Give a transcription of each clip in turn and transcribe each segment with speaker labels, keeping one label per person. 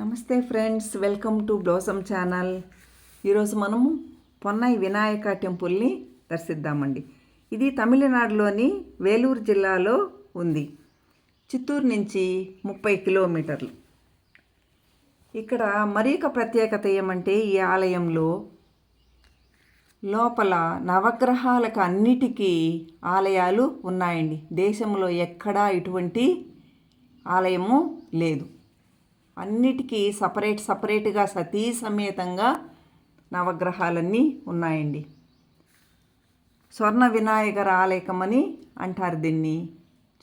Speaker 1: నమస్తే friends welcome to Blossom channel. ఈరోజు మనము పొన్నై వినాయక టెంపుల్ని దర్శిద్దామండి. ఇది తమిళనాడులోని వేలూరు జిల్లాలో ఉంది. చిత్తూరు నుంచి ముప్పై కిలోమీటర్లు. ఇక్కడ మరొక ప్రత్యేకత ఏమంటే ఈ ఆలయంలో లోపల నవగ్రహాలకు అన్నిటికీ ఆలయాలు ఉన్నాయండి. దేశంలో ఎక్కడా ఇటువంటి ఆలయము లేదు. అన్నిటికీ సపరేట్ సపరేట్గా సతీ సమేతంగా నవగ్రహాలన్నీ ఉన్నాయండి. స్వర్ణ వినాయకర ఆలయకమని అంటారు దీన్ని.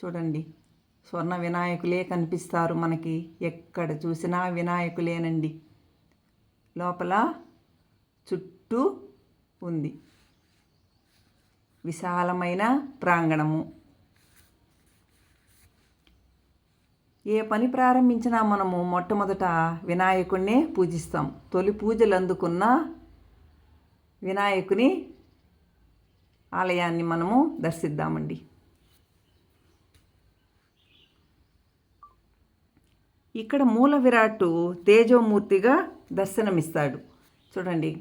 Speaker 1: చూడండి స్వర్ణ వినాయకులే కనిపిస్తారు మనకి. ఎక్కడ చూసినా వినాయకులేనండి. లోపల చుట్టూ ఉంది. విశాలమైన ప్రాంగణము. ఏ పని ప్రారంభించినా మనము మొట్టమొదట వినాయకుడినే పూజిస్తాం. తొలి పూజలు అందుకున్న వినాయకుని ఆలయాన్ని మనము దర్శిద్దామండి. ఇక్కడ మూల విరాట్ తేజోమూర్తిగా దర్శనమిస్తాడు. చూడండి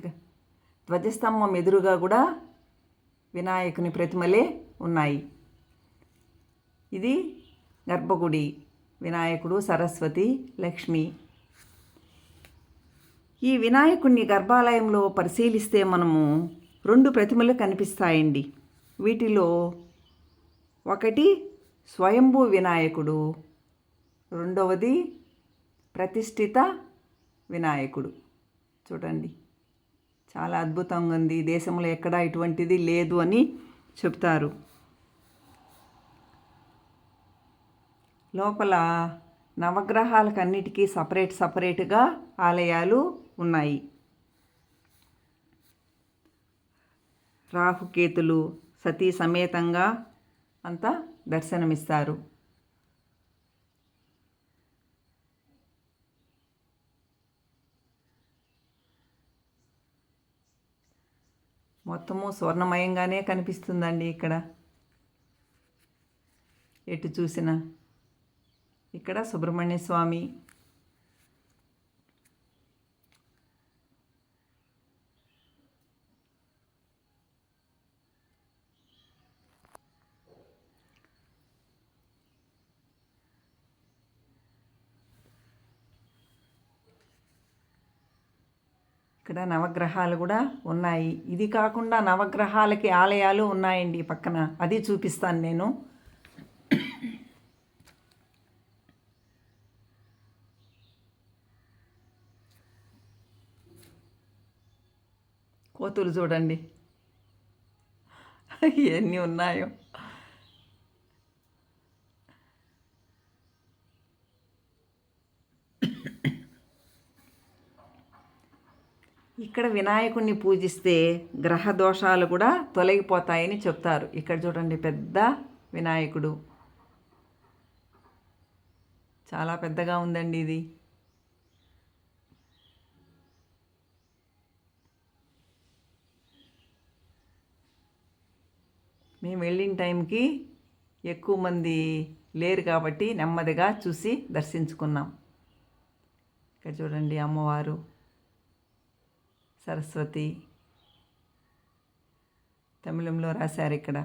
Speaker 1: ధ్వజస్తంభం ఎదురుగా కూడా వినాయకుని ప్రతిమలే ఉన్నాయి. ఇది గర్భగుడి వినాయకుడు సరస్వతి లక్ష్మి. ఈ వినాయకుడిని గర్భాలయంలో పరిశీలిస్తే మనము రెండు ప్రతిమలు కనిపిస్తాయండి. వీటిలో ఒకటి స్వయంభూ వినాయకుడు రెండవది ప్రతిష్ఠిత వినాయకుడు. చూడండి చాలా అద్భుతంగా ఉంది. దేశంలో ఎక్కడా ఇటువంటిది లేదు అని చెప్తారు. లోపల నవగ్రహాలకు అన్నిటికీ సపరేట్ సపరేట్గా ఆలయాలు ఉన్నాయి. రాహుకేతులు సతీ సమేతంగా అంతా దర్శనమిస్తారు. మొత్తము స్వర్ణమయంగానే కనిపిస్తుందండి ఇక్కడ. ఎటు చూసినా. ఇక్కడ సుబ్రహ్మణ్య స్వామి. ఇక్కడ నవగ్రహాలు కూడా ఉన్నాయి. ఇది కాకుండా నవగ్రహాలకి ఆలయాలు ఉన్నాయండి పక్కన. అది చూపిస్తాను నేను. కోతులు చూడండి. ఎన్ని ఉన్నాయో. ఇక్కడ వినాయకుడిని పూజిస్తే గ్రహ దోషాలు కూడా తొలగిపోతాయని చెప్తారు. ఇక్కడ చూడండి పెద్ద వినాయకుడు. చాలా పెద్దగా ఉందండి ఇది. మేము వెళ్ళిన టైంకి ఎక్కువ మంది లేరు కాబట్టి నెమ్మదిగా చూసి దర్శించుకున్నాం. ఇక్కడ చూడండి అమ్మవారు సరస్వతి. తమిళంలో రాశారు ఇక్కడ.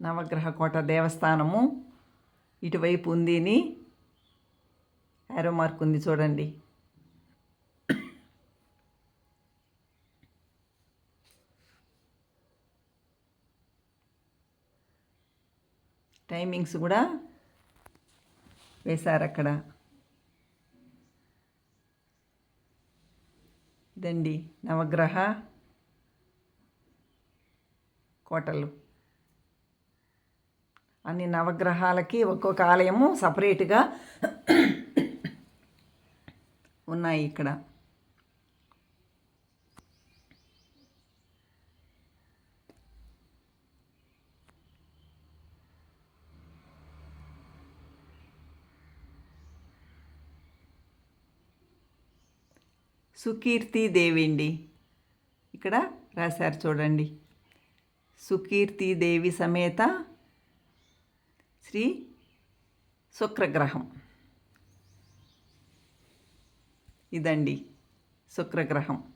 Speaker 1: నవగ్రహ కోట దేవస్థానము ఇటువైపు ఉంది అని యారో మార్క్ ఉంది చూడండి. టైమింగ్స్ కూడా వేశారు అక్కడ. ఇదండి నవగ్రహ కోటలు. అన్ని నవగ్రహాలకి ఒక్కొక్క ఆలయము సపరేట్గా ఉన్నాయి ఇక్కడ. సుకీర్తి దేవి అండి ఇక్కడ రాశారు చూడండి. సుకీర్తి దేవి సమేత శ్రీ శుక్రగ్రహం. ఇదండి శుక్రగ్రహం.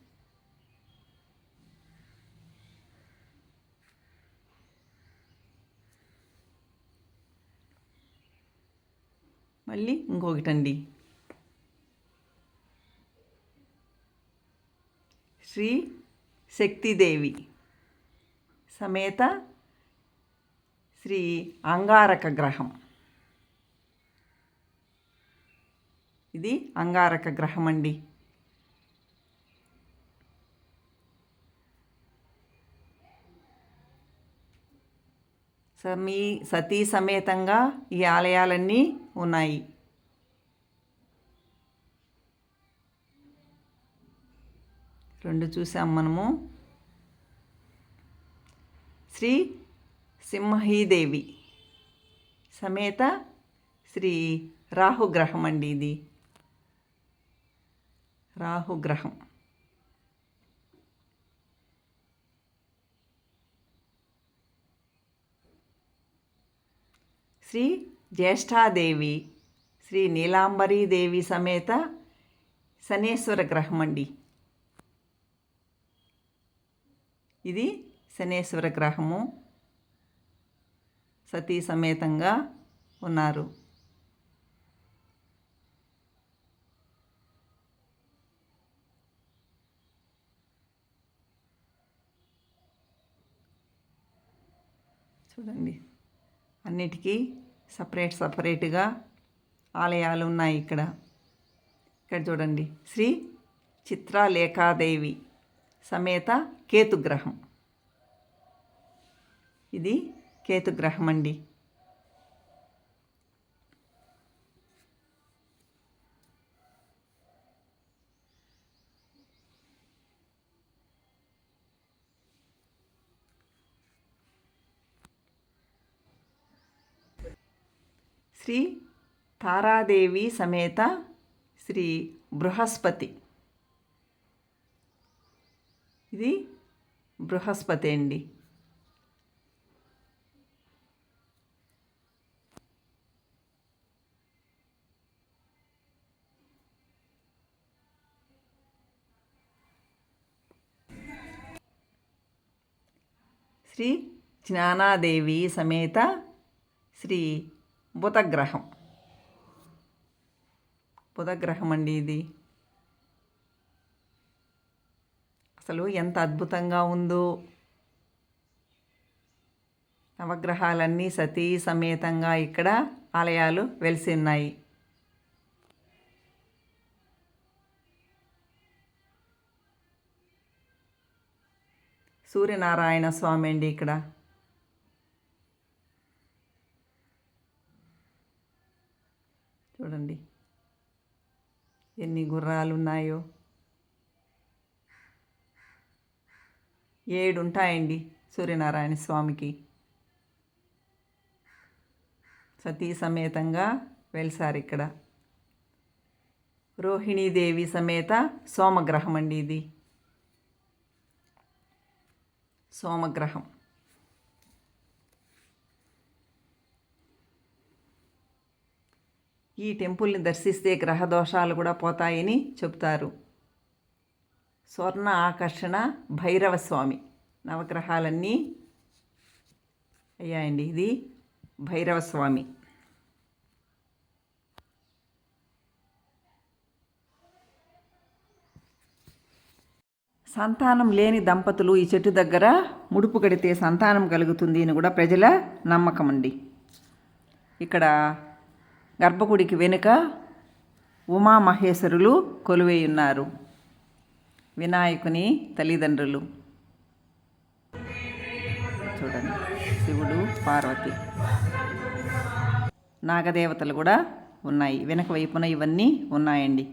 Speaker 1: మళ్ళీ ఇంకొకటండి. శ్రీ శక్తిదేవి. సమేత శ్రీ అంగారక గ్రహం. ఇది అంగారక గ్రహం అండి సమీ సతీ సమేతంగా ఈ ఆలయాలన్నీ ఉన్నాయి. రెండు చూసాం మనము. శ్రీ సింహీదేవి. సమేత శ్రీ రాహుగ్రహం అండి ఇది. రాహుగ్రహం. శ్రీ జ్యేష్ఠాదేవి శ్రీ నీలాంబరీదేవి సమేత శనేశ్వర గ్రహం అండి. ఇది శనేశ్వర గ్రహము. సతీ సమేతంగా ఉన్నారు. చూడండి. అన్నిటికీ సపరేట్ సపరేట్గా ఆలయాలు ఉన్నాయి ఇక్కడ. ఇక్కడ చూడండి. శ్రీ చిత్రలేఖాదేవి సమేత కేతుగ్రహం. ఇది కేతుగ్రహం అండి శ్రీ తారాదేవి సమేత శ్రీ బృహస్పతి. ఇది బృహస్పతి అండి. శ్రీ జ్ఞానాదేవి సమేత శ్రీ బుధగ్రహం. బుధగ్రహం అండి ఇది. అసలు ఎంత అద్భుతంగా ఉందో. నవగ్రహాలన్నీ సతీ సమేతంగా ఇక్కడ ఆలయాలు వెలిసి ఉన్నాయి సూర్యనారాయణ స్వామి అండి ఇక్కడ. చూడండి. ఎన్ని గుర్రాలు ఉన్నాయో ఏడు ఉంటాయండి సూర్యనారాయణ స్వామికి. సతీ సమేతంగా వెలిసారు ఇక్కడ. రోహిణీదేవి సమేత సోమగ్రహం అండి ఇది. సోమగ్రహం. ఈ టెంపుల్ని దర్శిస్తే గ్రహ దోషాలు కూడా పోతాయని చెబుతారు. స్వర్ణ ఆకర్షణ భైరవ స్వామి. నవగ్రహాలన్నీ అయ్యాయండి. ఇది భైరవ స్వామి. సంతానం లేని దంపతులు ఈ చెట్టు దగ్గర ముడుపు కడితే సంతానం కలుగుతుంది అని కూడా ప్రజల నమ్మకం అండి. ఇక్కడ గర్భగుడికి వెనుక ఉమామహేశ్వరులు కొలువై ఉన్నారు. వినాయకుని తల్లిదండ్రులు. చూడండి. శివుడు పార్వతి. నాగదేవతలు కూడా ఉన్నాయి. వెనక వైపున ఇవన్నీ ఉన్నాయండి.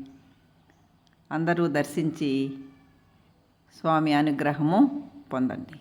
Speaker 1: అందరూ దర్శించి స్వామి అనుగ్రహము పొందండి.